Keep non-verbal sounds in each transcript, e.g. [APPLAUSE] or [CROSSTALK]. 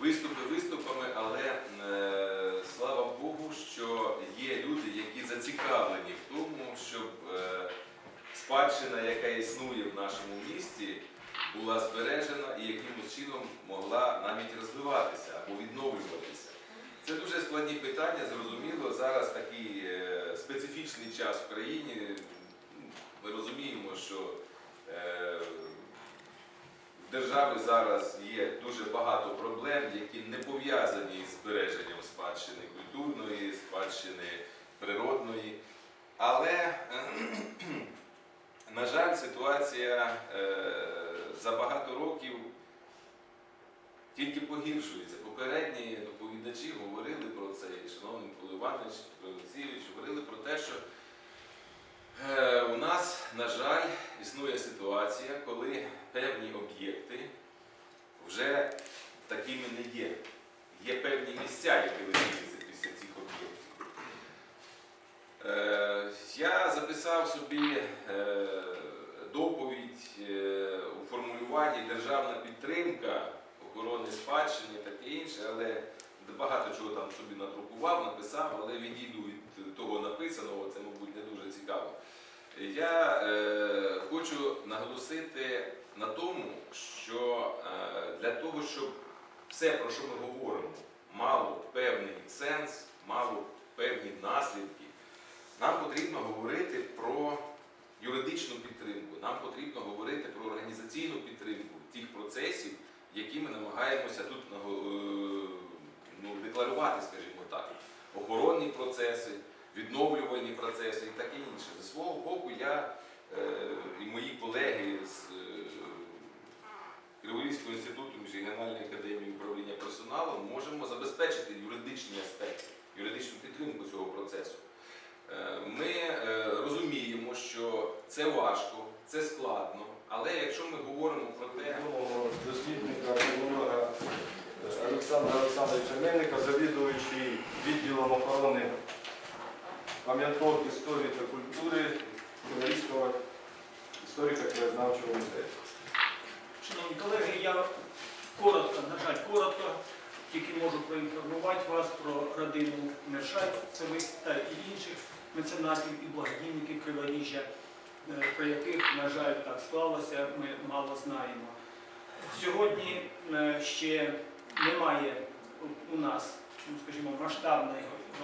Виступи виступами, але е, слава Богу, що є люди, які зацікавлені в тому, щоб е, спадщина, яка існує в нашому місті, була збережена і якимось чином могла навіть розвиватися або відновлюватися. Це дуже складні питання, зрозуміло. Зараз такий е, специфічний час в країні. Ми розуміємо, що в державі зараз є дуже багато проблем, які не пов'язані з збереженням спадщини культурної, спадщини природної. Але, [CLEARS THROAT] на жаль, ситуація е, за багато років тільки погіршується. Попередні доповідачі говорили про це, і шановний Микола Іванович, говорили про те, що е, у нас, на жаль, існує ситуація, коли певні об'єкти вже такими не є. Є певні місця, які виділяться після цих об'єктів. Е, Я записав собі е, доповідь е, у формулюванні державна підтримка охорони спадщини таке інше, але багато чого там собі надрукував, написав, але відійду від того написаного, це, мабуть, не дуже цікаво. Я е, хочу наголосити на тому, що е, для того, щоб все, про що ми говоримо, мало певний сенс, мало певні наслідки, нам потрібно говорити про юридичну підтримку, нам потрібно говорити про організаційну підтримку тих процесів, які ми намагаємося тут е, ну, декларувати, скажімо так, охоронні процеси, відновлювальні процеси і таке інше. Зі свого боку, я е, і мої колеги з е, Криворізького інституту Міжрегіональної академії управління персоналом можемо забезпечити юридичні аспекти, юридичну підтримку цього процесу. Е, Ми розуміємо, що це важко, це складно, але якщо ми говоримо про те, дослідника, Олександра Олександровича Мельника, завідуючий відділом охорони пам'яток історії та культури Криворізького історико-краєзнавчого музею. Шановні колеги, я коротко, на жаль, коротко, тільки можу проінформувати вас про родину Мершайцевих та інших меценатів і благодійників Криворіжжя, е, про яких, на жаль, так склалося, ми мало знаємо. Сьогодні е, ще немає у- у нас, ну, скажімо, масштабного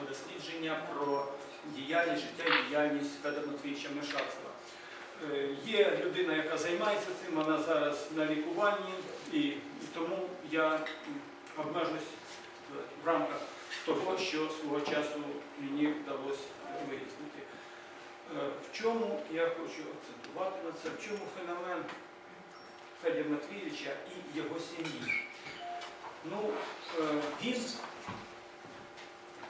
дослідження про діяльність, життя і діяльність Федора Матвійовича Мершацева. Е, Є людина, яка займається цим, вона зараз на лікуванні, і тому я обмежусь в- в рамках того, що свого часу мені вдалося вияснити. Е, В чому я хочу акцентувати на це, в чому феномен Федора Матвійовича і його сім'ї. Ну, е, він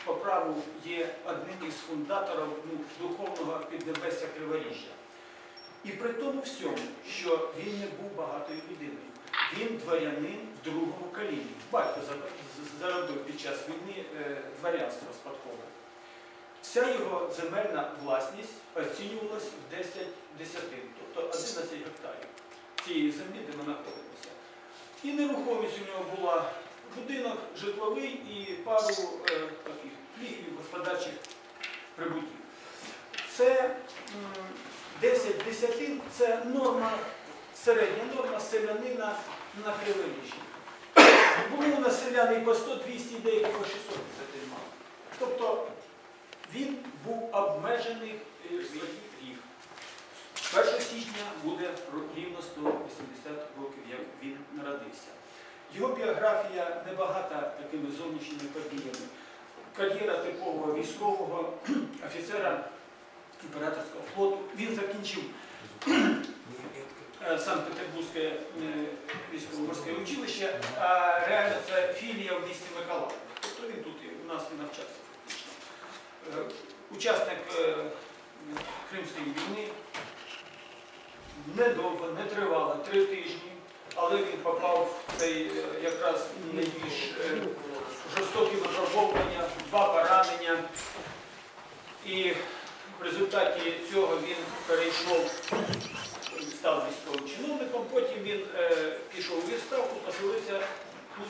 по праву є одним із фундаторів ну, духовного піднебесся Криворіжжя. І при тому всьому, що він не був багатою людиною. Він дворянин в другому коліні. Батько заробив під час війни е, дворянство спадкове. Вся його земельна власність оцінювалась в 10 десятин, тобто 11 гектарів цієї землі, де ми знаходимося. І нерухомість у нього була будинок житловий і пару е, таких плігів господарчих прибутків. Це 10 десятин це норма, середня норма селянина на Криворіжжі. Були у нас селяни по 100, 200, деякі по 600 десятин мали. Тобто він був обмежений е, в своїх гріх. 1 січня буде рівно 180 років, як він народився. Його біографія небагата такими зовнішніми подіями. Кар'єра типового військового [CLEARS THROAT] офіцера імператорського флоту. Він закінчив [CLEARS THROAT] е, Санкт-Петербурзьке е, військово-морське училище, а реально це філія в місті Миколаїв. Тобто він тут і у нас і навчався. Е, Учасник Кримської війни недовго, не тривало, три тижні, але він попав в цей е, якраз найбільш е, жорстокі випробовування, два поранення. І в результаті цього він перейшов, став військовим чиновником, потім він е, пішов у відставку, поселився тут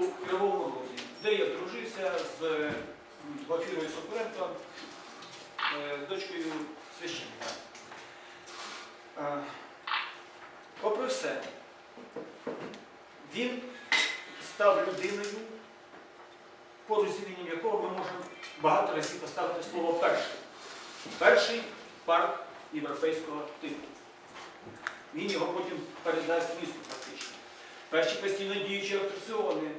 у Кривому Розі, де я дружився з Глафірою Сокуренко, дочкою священника. Е, Попри все, він став людиною, поруч з якого ми можемо багато разів поставити слово перший. Перший парк європейського типу. Він його потім передасть місту фактично. Перші постійно діючі атракціони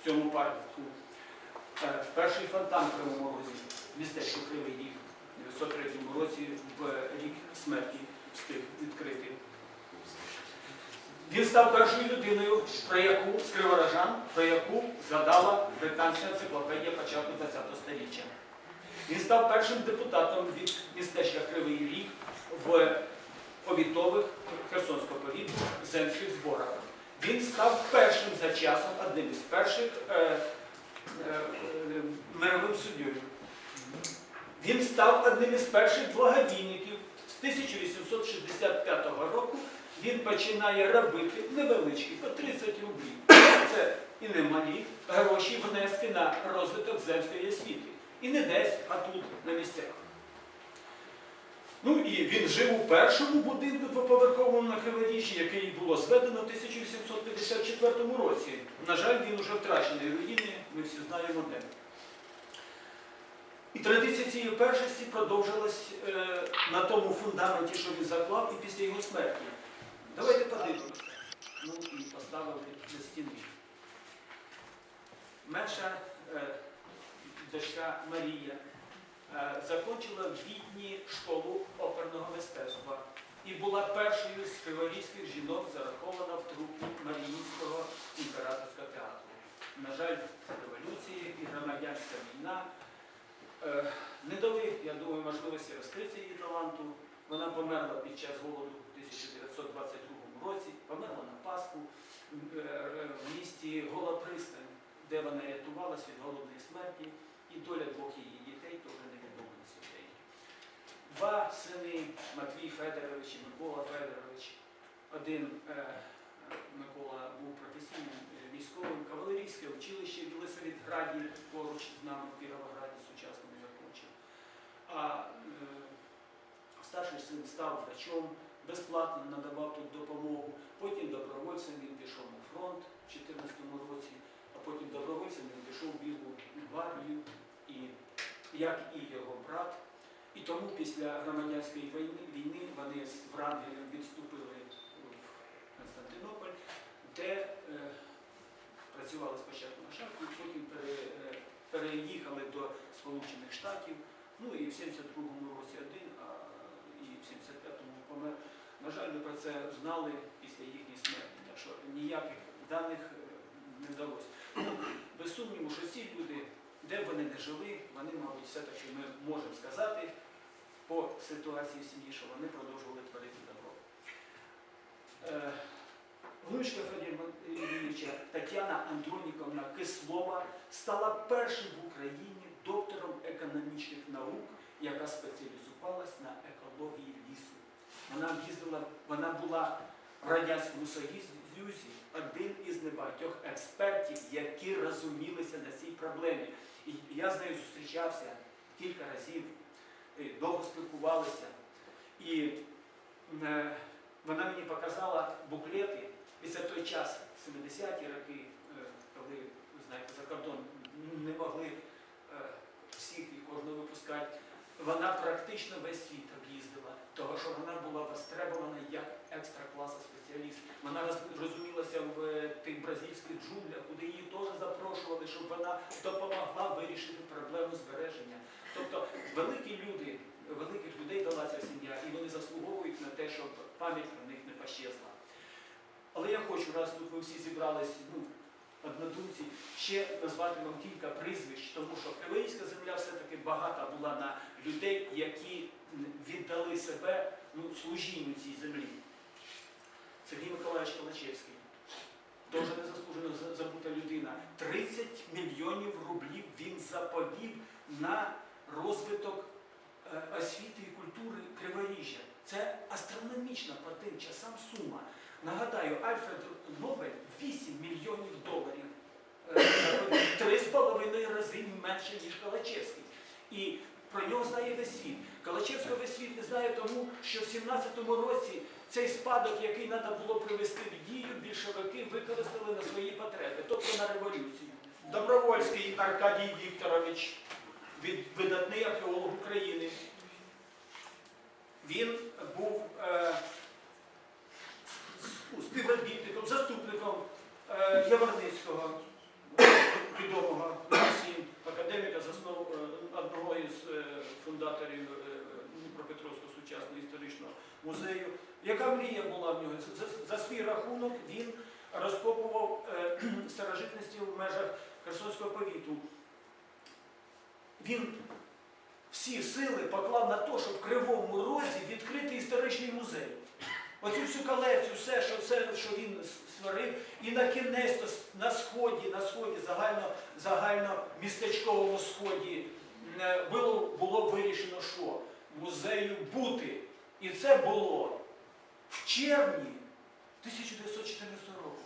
в цьому парку. Е, Перший фонтан в Кривому Розі, містечко Кривий Ріг, у 903 році в рік смерті встиг відкрити. Він став першою людиною, про яку з про яку згадала британська енциклопедія початку ХХ століття. Він став першим депутатом від містечка Кривий Ріг в повітових Херсонського повіту земських зборах. Він став першим за часом, одним із перших е, е, е, мировим суддєю. Він став одним із перших благодійників. З 1865 року він починає робити невеличкі по 30 рублів. Це і немалі гроші внески на розвиток земської освіти. І не десь, а тут, на місцях. Ну і він жив у першому будинку двоповерховому на Криворіжжі, який було зведено в 1854 році. На жаль, він уже втрачений руїни, ми всі знаємо де. І традиція цієї першості продовжилась е, на тому фундаменті, що він заклав, і після його смерті. Давайте подивимося. Ну і поставили на стіни. Менша е, дочка Марія е, закончила в Відні школу оперного мистецтва і була першою з криворізьких жінок зарахована в трупі Маріїнського імператорського театру. На жаль, революції і громадянська війна е, не дали, я думаю, можливості розкрити її таланту. Вона померла під час голоду 1922 році, померла на Пасху е, е, в місті Гола Пристань, де вона рятувалася від голодної смерті, і доля двох її дітей теж невідома на сьогодні. Два сини Матвій Федорович і Микола Федорович. Один е, Микола був професійним військовим, кавалерійське училище в Єлисаветграді, поруч з нами в Кіровограді сучасному закінчив. А старший син став врачом, безплатно надавав тут допомогу. Потім добровольцем він пішов на фронт в 2014 році, а потім добровольцем він пішов в Білу гвардію, як і його брат. І тому після громадянської війни, війни вони з Врангелем відступили в Константинополь, де е, працювали спочатку на шахті, потім пере, е, переїхали до Сполучених Штатів. Ну і в 72-му році один, а і в 75-му помер. На жаль, ми про це знали після їхньої смерті, так що ніяких даних е, не вдалося. Без сумніву, що ці люди, де б вони не жили, вони, мабуть, все-таки ми можемо сказати по ситуації в сім'ї, що вони продовжували творити добро. Е, Внучка Федора Ілліча Тетяна Андроніковна Кислова стала першим в Україні доктором економічних наук, яка спеціалізувалась на екології лісу. Вона їздила, вона була в Радянському Союзі один із небагатьох експертів, які розумілися на цій проблемі. І я з нею зустрічався кілька разів, довго спілкувалися. І е, вона мені показала буклети. І це той час, 70-ті роки, е, коли, знаєте, за кордон не могли е, всіх і кожного випускати. Вона практично весь світ того що вона була востребована як екстра-класа спеціаліст. Вона роз- розумілася в е, тих бразильських джунглях, куди її теж запрошували, щоб вона допомогла вирішити проблему збереження. Тобто великі люди, великих людей дала ця сім'я, і вони заслуговують на те, щоб пам'ять про них не пощезла. Але я хочу, раз тут ви всі зібрались, ну, однодумці, ще назвати вам кілька прізвищ, тому що Кривийська земля все-таки багата була на людей, які віддали себе ну, служінню цій землі. Сергій Миколаївич Калачевський, теж незаслужено за- забута людина. 30 мільйонів рублів він заповів на розвиток е, освіти і культури Криворіжжя. Це астрономічна по тим часам сума. Нагадаю, Альфред Нобель 8 мільйонів доларів е, три з половиною рази менше, ніж Калачевський. І про нього знає весь світ. Калачевського світ не знає тому, що в 17-му році цей спадок, який треба було привести в дію, більшовики використали на свої потреби, тобто на революцію. Добровольський Аркадій Вікторович, видатний археолог України. Він був е, співробітником, заступником е, Яворницького, відомого всім академіка, заснов е, одного із е, фундаторів е, Дніпропетровського сучасного історичного музею. Яка мрія була в нього? За, свій рахунок він розкопував е, [CLEARS THROAT] старожитності в межах Херсонського повіту. Він всі сили поклав на те, щоб в Кривому Розі відкрити історичний музей. Оцю всю колекцію, все, що, все, що він створив, і на кінець на сході, на сході, загально, загально містечковому сході було, було вирішено, що музею бути. І це було в червні 1914 року.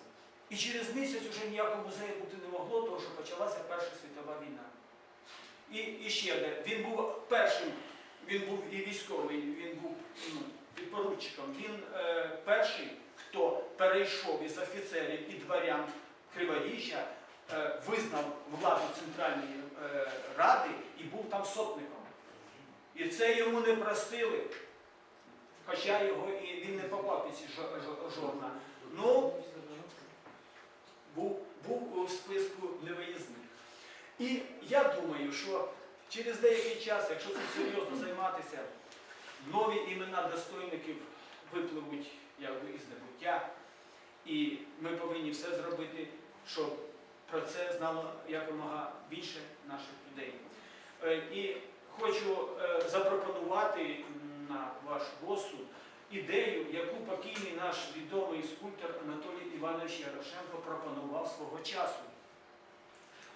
І через місяць вже ніякого музею бути не могло, тому що почалася Перша світова війна. І, і ще де. Він був першим, він був і військовий, він був ну, підпоручиком. Він е, перший, хто перейшов із офіцерів і дворян Криворіжжя, е, визнав владу Центральної Ради і був там сотником. І це йому не простили, хоча його і він не попав під ці жо- жо- Ну, був, був у списку невиїзних. І я думаю, що через деякий час, якщо цим серйозно займатися, нові імена достойників випливуть якби із небуття. І ми повинні все зробити, щоб про це знало якомога більше наших людей. Е, І хочу е, запропонувати на ваш розсуд ідею, яку покійний наш відомий скульптор Анатолій Іванович Ярошенко пропонував свого часу.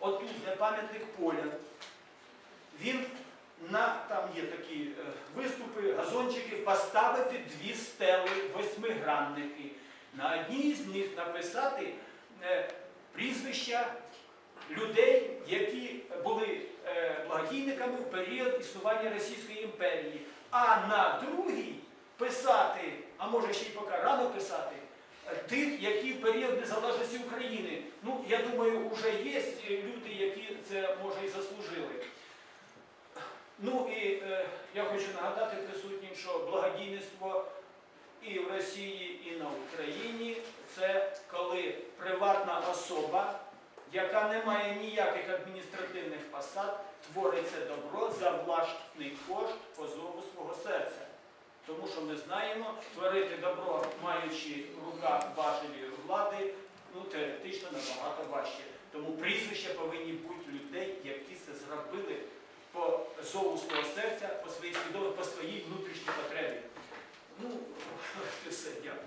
Отут, де пам'ятник поля, він на там є такі е, виступи, газончики, поставити дві стели, восьмигранники. На одній з них написати е, прізвища людей, які були е, благодійниками в період існування Російської імперії. А на другій писати, а може ще й поки рано писати, е, тих, які в період незалежності України. Ну, я думаю, вже є люди, які це може і заслужили. Ну і е, я хочу нагадати присутнім, що благодійництво і в Росії, і на Україні це коли приватна особа, яка не має ніяких адміністративних посад, творить це добро за власний кошт по зову свого серця. Тому що ми знаємо, творити добро, маючи в руках важелі влади, ну, теоретично набагато важче. Тому прізвища повинні бути людей, які це зробили по зову свого серця, по своїй свідомі, по своїй внутрішній потребі. Ну, [LAUGHS] все, дякую.